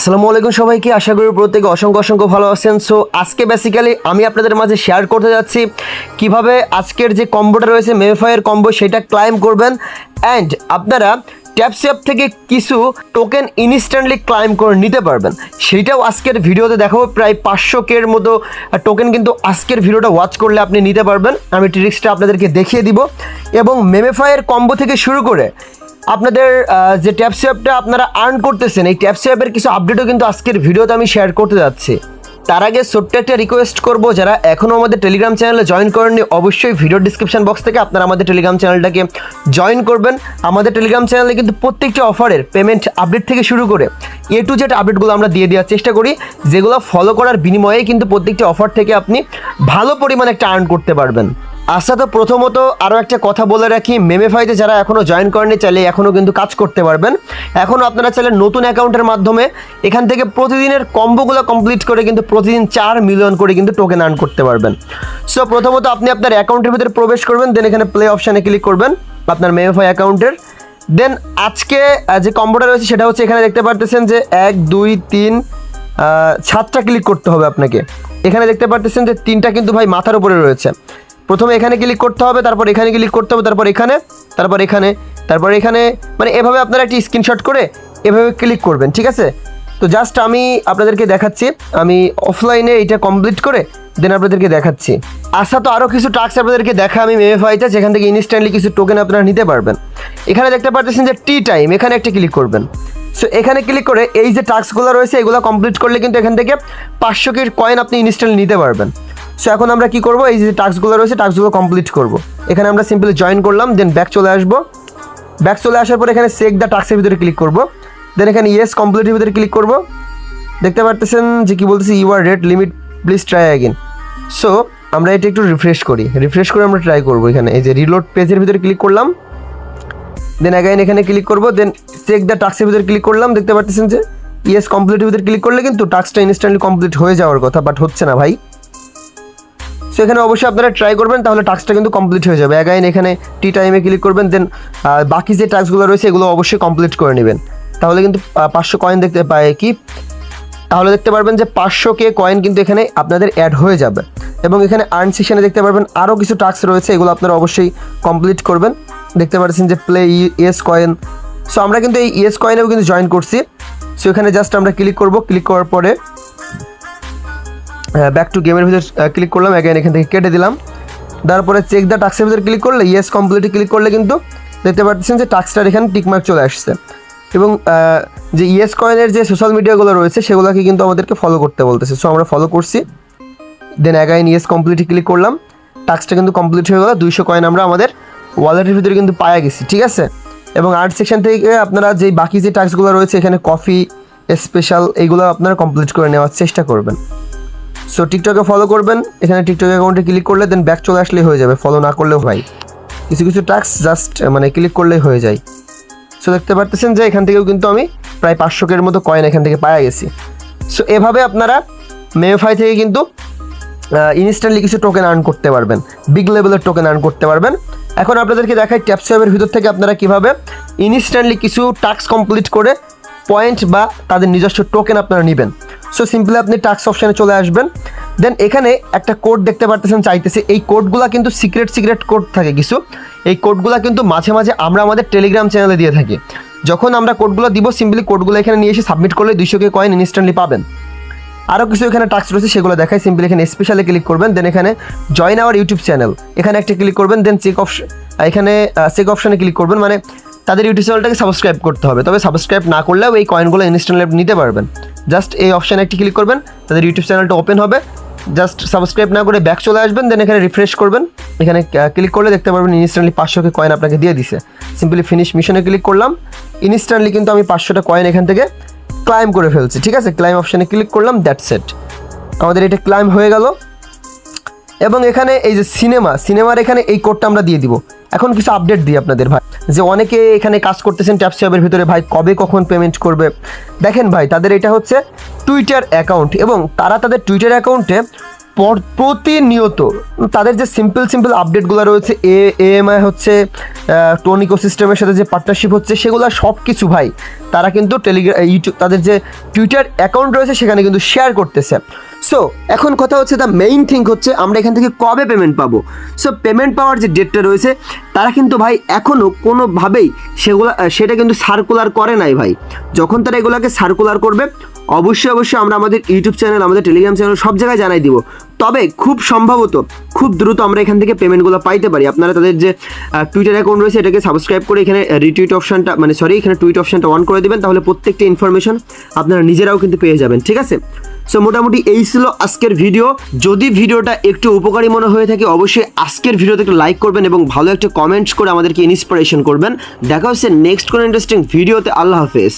আসসালামু আলাইকুম সবাইকে। আশা করি প্রত্যেকে অসংখ্য অসংখ্য ভালো আছেন। সো আজকে বেসিক্যালি আমি আপনাদের মাঝে শেয়ার করতে যাচ্ছি কীভাবে আজকের যে কম্বোটা রয়েছে মেফায়ের কম্বো সেটা ক্লাইম করবেন। অ্যান্ড আপনারা ট্যাপসঅ্যাপ থেকে কিছু টোকেন ইনস্ট্যান্টলি ক্লাইম করে নিতে পারবেন। সেইটাও আজকের ভিডিওতে দেখাবো। প্রায় পাঁচশো কের মতো টোকেন কিন্তু আজকের ভিডিওটা ওয়াচ করলে আপনি নিতে পারবেন। আমি ট্রিক্সটা আপনাদেরকে দেখিয়ে দিব। এবং মেমেফায়ের কম্বো থেকে শুরু করে আপনাদের যে ট্যাপসি অ্যাপটা আপনারা আর্ন করতেছেন, এই ট্যাপসি অ্যাপের কিছু আপডেটও কিন্তু আজকের ভিডিওতে আমি শেয়ার করতে যাচ্ছি। তার আগে ছোট্ট একটা রিকোয়েস্ট করব, যারা এখনও আমাদের টেলিগ্রাম চ্যানেলে জয়েন করেননি, অবশ্যই ভিডিও ডিসক্রিপশন বক্স থেকে আপনারা আমাদের টেলিগ্রাম চ্যানেলটাকে জয়েন করবেন। আমাদের টেলিগ্রাম চ্যানেলে কিন্তু প্রত্যেকটি অফারের পেমেন্ট আপডেট থেকে শুরু করে এ টু জেড আপডেটগুলো আমরা দিয়ে দেওয়ার চেষ্টা করি, যেগুলো ফলো করার বিনিময়ে কিন্তু প্রত্যেকটি অফার থেকে আপনি ভালো পরিমাণে একটা আর্ন করতে পারবেন। আচ্ছা তো প্রথমত আরও একটা কথা বলে রাখি মেমেফাইতে যারা এখনও জয়েন করেনি চাইলে এখনও কিন্তু কাজ করতে পারবেন। এখনও আপনারা চাইলে নতুন অ্যাকাউন্টের মাধ্যমে এখান থেকে প্রতিদিনের কম্বোগুলো কমপ্লিট করে কিন্তু প্রতিদিন চার মিলিয়ন করে কিন্তু টোকেন আর্ন করতে পারবেন। সো প্রথমত আপনি আপনার অ্যাকাউন্টের ভিতরে প্রবেশ করবেন দেন এখানে প্লে অপশানে ক্লিক করবেন, আপনার মেমেফাই অ্যাকাউন্টের। দেন আজকে যে কম্বোটা রয়েছে, সেটা হচ্ছে এখানে দেখতে পারতেছেন যে এক, দুই, তিন সাতটা ক্লিক করতে হবে আপনাকে। এখানে দেখতে পারতেছেন যে তিনটা কিন্তু ভাই মাথার উপরে রয়েছে। প্রথমে এখানে ক্লিক করতে হবে, তারপর এখানে ক্লিক করতে হবে, তারপর এখানে তারপর এখানে তারপর এখানে মানে এভাবে আপনারা একটি স্ক্রিনশট করে এভাবে ক্লিক করবেন, ঠিক আছে? তো জাস্ট আমি আপনাদেরকে দেখাচ্ছি, আমি অফলাইনে এটা কমপ্লিট করে দেন আপনাদেরকে দেখাচ্ছি। আশা তো আরও কিছু টাস্ক আপনাদেরকে দেখা আমি মেমেফাইতে যেখান থেকে ইনস্ট্যান্টলি কিছু টোকেন আপনারা নিতে পারবেন। এখানে দেখতে পাচ্ছেন যে টি টাইম এখানে একটা ক্লিক করবেন। সো এখানে ক্লিক করে এই যে টাস্কগুলো রয়েছে, এগুলো কমপ্লিট করলে কিন্তু এখান থেকে পাঁচশো কয়েন আপনি ইনস্টল নিতে পারবেন। সো এখন আমরা কি করব? এই যে টাস্কগুলো রয়েছে, টাস্কগুলো কমপ্লিট করব। এখানে আমরা সিম্পলি জয়েন করলাম দেন ব্যাক চলে আসব। ব্যাক চলে আসার পর এখানে সেক দ্য টাস্কের ভিতরে ক্লিক করব। দেন এখানে ইয়েস কমপ্লিটের ভিতরে ক্লিক করব। দেখতে পারতেছেন যে কি বলতেছি? You are rate limit please try again so আমরা এটা একটু রিফ্রেশ করি। রিফ্রেশ করে আমরা ট্রাই করব এখানে। এই যে রিলোড পেজের ভিতরে ক্লিক করলাম। দেন অ্যাগাইন এখানে ক্লিক করব। দেন চেক দ্য টাস্কের ভিতরে ক্লিক করলাম। দেখতে পাচ্ছেন যে ইয়েস কমপ্লিটের ভিতরে ক্লিক করলে কিন্তু টাস্কটা ইনস্ট্যান্টলি কমপ্লিট হয়ে যাওয়ার কথা বাট হচ্ছে না ভাই। সো এখানে অবশ্যই আপনারা ট্রাই করবেন, তাহলে টাস্কটা কিন্তু কমপ্লিট হয়ে যাবে। অ্যাগাইন এখানে টি টাইমে ক্লিক করবেন দেন বাকি যে টাস্কগুলো রয়েছে, এগুলো অবশ্যই কমপ্লিট করে নেবেন। তাহলে কিন্তু পাঁচশো কয়েন দেখতে পায় কি? তাহলে দেখতে পারবেন যে পাঁচশো কে কয়েন কিন্তু এখানে আপনাদের অ্যাড হয়ে যাবে। এবং এখানে আর্ন সেকশনে দেখতে পারবেন আরও কিছু টাস্ক রয়েছে, এগুলো আপনারা অবশ্যই কমপ্লিট করবেন। দেখতে পাচ্ছেন যে প্লে ইএস কয়েন সো আমরা কিন্তু এই ইএস কয়েনেও কিন্তু জয়েন করছি। সো এখানে জাস্ট আমরা ক্লিক করব ক্লিক করার পরে ব্যাক টু গেমের ভিতরে ক্লিক করলাম অ্যাগেন এখান থেকে কেটে দিলাম। তারপরে চেক দ্য টাক্সের ভিতরে ক্লিক করলে ইয়েস কমপ্লিটে ক্লিক করলে কিন্তু দেখতে পাচ্ছেন যে টাক্সটার এখানে টিকমার্ক চলে আসছে। এবং যে ইয়েস কয়েনের যে সোশ্যাল মিডিয়াগুলো রয়েছে, সেগুলোকে কিন্তু আমাদেরকে ফলো করতে বলতেছে। সো আমরা ফলো করছি। দেন অ্যাগাইন ইয়েস কমপ্লিটে ক্লিক করলাম। টাস্কটা কিন্তু কমপ্লিট হয়ে গেল। দুইশো কয়েন আমরা আমাদের ওয়ালেটের ভিতরে কিন্তু পায়া গেছি, ঠিক আছে? এবং আর্ট সেকশন থেকে আপনারা যে বাকি যে টাস্কগুলো রয়েছে, এখানে কফি স্পেশাল এইগুলো আপনারা কমপ্লিট করে নেওয়ার চেষ্টা করবেন। সো টিকটকে ফলো করবেন। এখানে টিকটক অ্যাকাউন্টে ক্লিক করলে দেন ব্যাক চলে আসলেই হয়ে যাবে। ফলো না করলেও হয়। কিছু কিছু টাস্ক জাস্ট মানে ক্লিক করলেই হয়ে যায়। সো দেখতে পারতেছেন যে এখান থেকেও কিন্তু আমি প্রায় পাঁচশো কের মতো কয়েন এখান থেকে পাওয়া গেছি। সো এভাবে আপনারা মেফাই থেকে কিন্তু ইনস্ট্যান্টলি কিছু টোকেন আর্ন করতে পারবেন। বিগ লেভেলের টোকেন আর্ন করতে পারবেন। এখন আপনাদেরকে দেখাই ট্যাপসেভের ভিতর থেকে আপনারা কীভাবে ইনস্ট্যান্টলি কিছু টাস্ক কমপ্লিট করে পয়েন্ট বা তাদের নিজস্ব টোকেন আপনারা নেবেন। সো সিম্পলি আপনি টাস্ক অপশানে চলে আসবেন। দেন এখানে একটা কোড দেখতে পারতেছেন, চাইতেছে এই কোডগুলো কিন্তু সিক্রেট সিক্রেট কোড থাকে কিছু। এই কোডগুলো কিন্তু মাঝে মাঝে আমরা আমাদের টেলিগ্রাম চ্যানেলে দিয়ে থাকি। যখন আমরা কোডগুলো দিব, সিম্পলি কোডগুলো এখানে নিয়ে এসে সাবমিট করলে দুইশো কে কয়েন ইনস্ট্যান্টলি পাবেন। আরও কিছু এখানে টাস্ক রয়েছে, সেগুলো দেখায় সিম্পলি এখানে স্পেশালে ক্লিক করবেন দেন এখানে জয়েন আওয়ার ইউটিউব চ্যানেল এখানে একটা ক্লিক করবেন দেন চেক অপশন এখানে চেক অপশানে ক্লিক করবেন মানে তাদের ইউটিউব চ্যানেলটাকে সাবস্ক্রাইব করতে হবে। তবে সাবস্ক্রাইব না করলেও এই কয়েনগুলো ইনস্ট্যান্টলি নিতে পারবেন। জাস্ট এই অপশানে একটি ক্লিক করবেন, তাদের ইউটিউব চ্যানেলটা ওপেন হবে। জাস্ট সাবস্ক্রাইব না করে ব্যাক চলে আসবেন, দেন এখানে রিফ্রেশ করবেন। এখানে ক্লিক করলে দেখতে পারবেন ইনস্ট্যান্টলি পাঁচশোকে কয়েন আপনাকে দিয়ে দিছে। সিম্পলি ফিনিশ মিশনে ক্লিক করলাম। ইনস্ট্যান্টলি কিন্তু আমি পাঁচশোটা কয়েন এখান থেকে ক্লাইম করে ফেলছি, ঠিক আছে? ক্লাইম অপশানে ক্লিক করলাম দ্যাট সেট আমাদের এটা ক্লাইম হয়ে গেল। এবং এখানে এই যে সিনেমা, সিনেমার এখানে এই কোডটা আমরা দিয়ে দিব। এখন কিছু আপডেট দিই আপনাদের ভাই। যে অনেকে এখানে কাজ করতেছেন ট্যাপ সেভের ভিতরে, ভাই, কবে কখন পেমেন্ট করবে? দেখেন ভাই, তাদের এটা হচ্ছে টুইটার অ্যাকাউন্ট এবং তারা তাদের টুইটার অ্যাকাউন্টে পর- প্রতিনিয়ত তাদের যে সিম্পল সিম্পল আপডেটগুলো রয়েছে এ এম আই হচ্ছে টোন ইকোসিস্টেমের সাথে যে পার্টনারশিপ হচ্ছে, সেগুলো সব কিছু ভাই, তারা কিন্তু টেলিগ্রাম ইউটিউব তাদের যে টুইটার অ্যাকাউন্ট রয়েছে, সেখানে কিন্তু শেয়ার করতেছে। সো এখন কথা হচ্ছে দ্য মেইন থিং হচ্ছে, আমরা এখান থেকে কবে পেমেন্ট পাবো? সো পেমেন্ট পাওয়ার যে ডেটটা রয়েছে, তারা কিন্তু ভাই এখনও কোনোভাবেই সেগুলো সেটা কিন্তু সার্কুলার করে নাই ভাই। যখন তারা এগুলোকে সার্কুলার করবে অবশ্যই অবশ্যই আমরা আমাদের ইউটিউব চ্যানেল আমাদের টেলিগ্রাম চ্যানেল সব জায়গায় জানাই দিব। তবে খুব সম্ভবত, খুব দ্রুত আমরা এখান থেকে পেমেন্টগুলো পাইতে পারি। আপনারা তাদের যে টুইটার অ্যাকাউন্ট রয়েছে, এটাকে সাবস্ক্রাইব করে এখানে রিটুইট অপশনটা মানে সরি এখানে টুইট অপশনটা অন করে দেবেন, তাহলে প্রত্যেকটা ইনফরমেশন আপনারা নিজেরাও কিন্তু পেয়ে যাবেন, ঠিক আছে? সো মোটামুটি এই ছিল আজকের ভিডিও যদি ভিডিওটা একটু উপকারী মনে হয়ে থাকে, অবশ্যই আজকের ভিডিওতে একটু লাইক করবেন এবং ভালো একটা কমেন্টস করে আমাদেরকে ইন্সপিরেশন করবেন। দেখা হচ্ছে নেক্সট কোনো ইন্টারেস্টিং ভিডিওতে আল্লাহ হাফেজ।